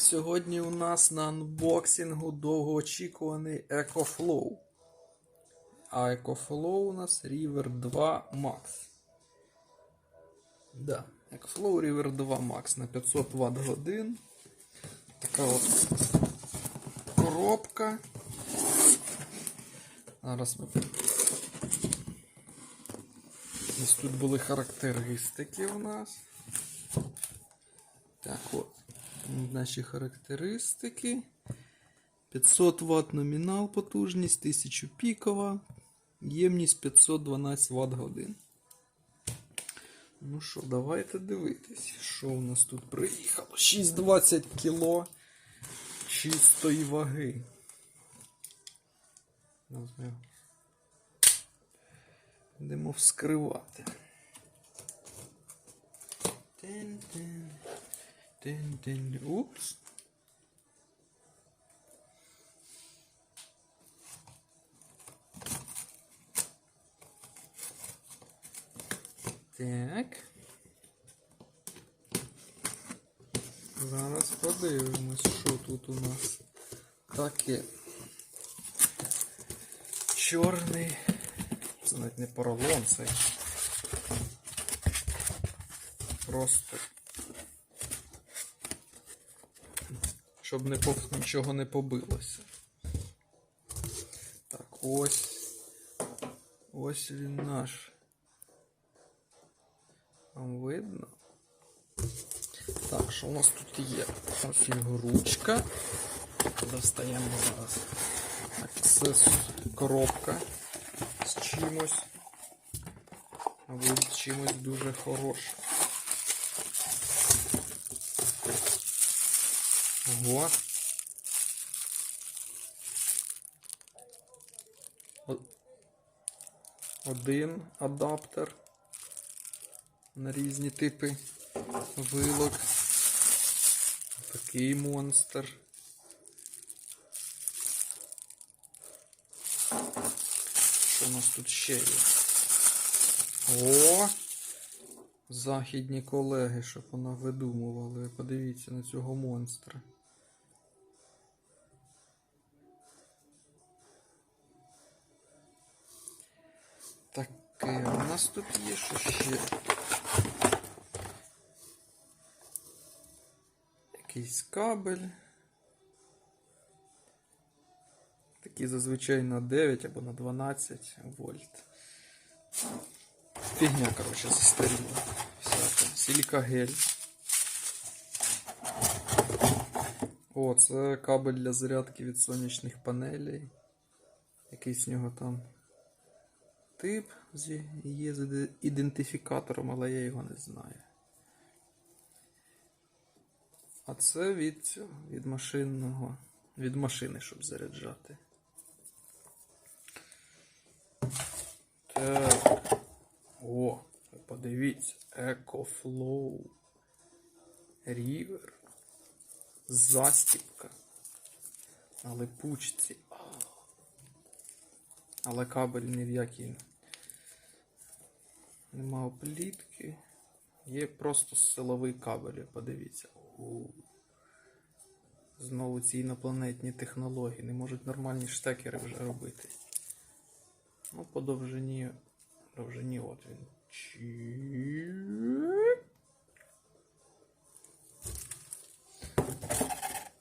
Сьогодні у нас на анбоксингу довгоочікуваний EcoFlow. А EcoFlow у нас River 2 Max. Да, EcoFlow River 2 Max на 500 Вт годин. Така от коробка. Зараз ми. Ось тут були характеристики у нас. Так, от. Наші характеристики. 500 Вт номінал потужність, 1000 пікова, ємність 512 Вт годин. Ну що, давайте дивитись, що у нас тут приїхало. 620 кг чистої ваги. Будемо вскривати. Тин-тин. Тин-тин. Упс. Так. Зараз подивимось, що тут у нас таке. Чорний. Це навіть не поролон, це просто. Щоб не нічого не побилося. Так, ось. Ось він наш. Вам видно? Так, що у нас тут є? Фігуручка. Достаємо зараз. Це коробка з чимось. Мабуть, чимось дуже хорошим. Ого. Один адаптер на різні типи вилок. Такий монстр. Що у нас тут ще є? О! Західні колеги, щоб вона видумували. Подивіться на цього монстра. Таке, у нас тут є що ще. Якийсь кабель. Такий зазвичай на 9 або на 12 вольт. Фігня, коротше, застаріла. Всяка. Силікагель. О, це кабель для зарядки від сонячних панелей. Якийсь в нього там тип є з ідентифікатором, але я його не знаю. А це від цього, від машинного, від машини, щоб заряджати. Так. О, подивіться, EcoFlow. River. Застіпка. На липучці. Але кабель ні в який. Нема оплітки. Є просто силовий кабель, подивіться. Знову ці інопланетні технології. Не можуть нормальні штекери вже робити. Ну, по довжині. Довжині от він. Чик.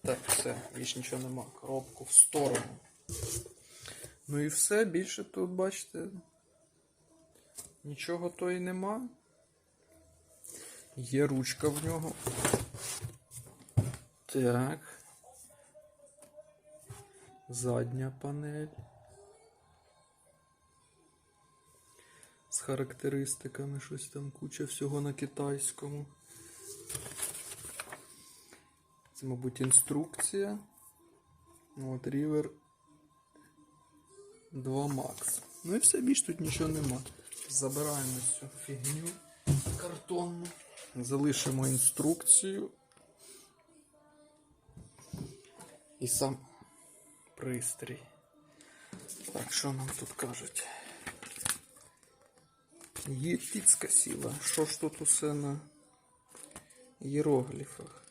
Так, все, більш нічого нема. Коробку в сторону. Ну і все, більше тут, бачите. Нічого то і нема. Є ручка в нього. Так. Задня панель. З характеристиками щось там куча всього на китайському. Це, мабуть, інструкція. От River 2 Max. Ну і все, більш тут нічого нема. Забираємо цю фігню картонну. Залишимо інструкцію. І сам пристрій. Так, що нам тут кажуть? Є піцка сіла. Що ж тут усе на іерогліфах?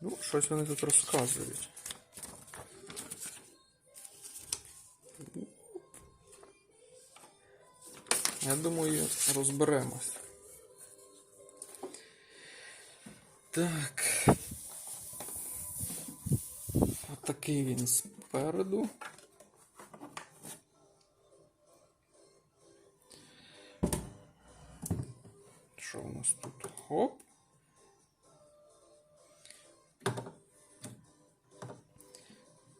Ну, щось вони тут розказують. Я думаю, розберемось. Так. Отакий він спереду. Що у нас тут? Хоп.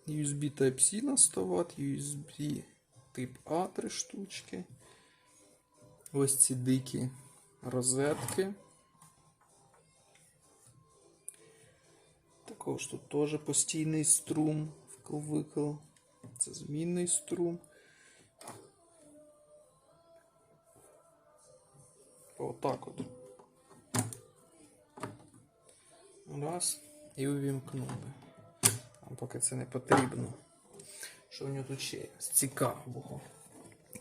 USB Type-C на 100 Вт, USB тип А 3 штучки. Ось ці дикі розетки. Також тут теж постійний струм вкл-викл. Це змінний струм. Отак от. Раз. І увімкнули. А поки це не потрібно. Що в нього тут ще є? З цікавого.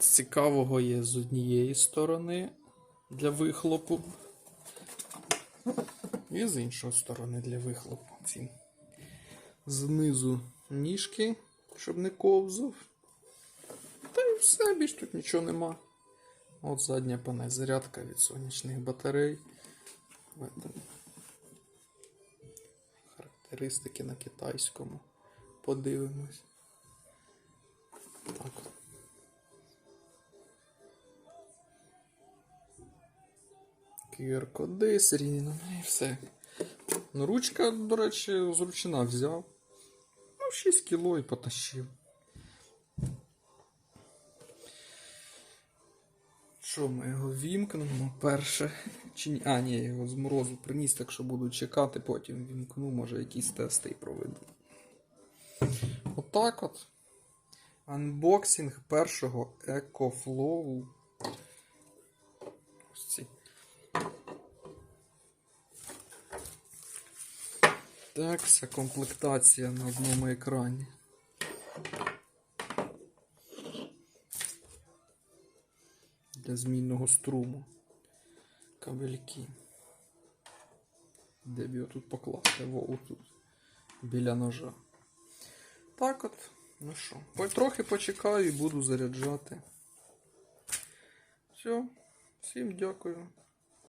Цікавого є з однієї сторони для вихлопу. І з іншої сторони для вихлопу. Ці. Знизу ніжки, щоб не ковзав. Та й все, більш тут нічого нема. От задня панель зарядка від сонячних батарей. Характеристики на китайському. Подивимось. QR-коди, серійні і все. Ну, ручка, до речі, зручна взяв. Ну, 6 кіло і потащив. Що ми його вімкнемо перше? Чи ні? А, ні, я його з морозу приніс, так що буду чекати, потім вімкну, може якісь тести і проведу. Отак от. Анбоксинг першого EcoFlow. Так, вся комплектація на одному екрані. Для змінного струму. Кабельки. Де б його тут покласти? Во, тут. Біля ножа. Так от. Ну що, трохи почекаю і буду заряджати. Все, всім дякую.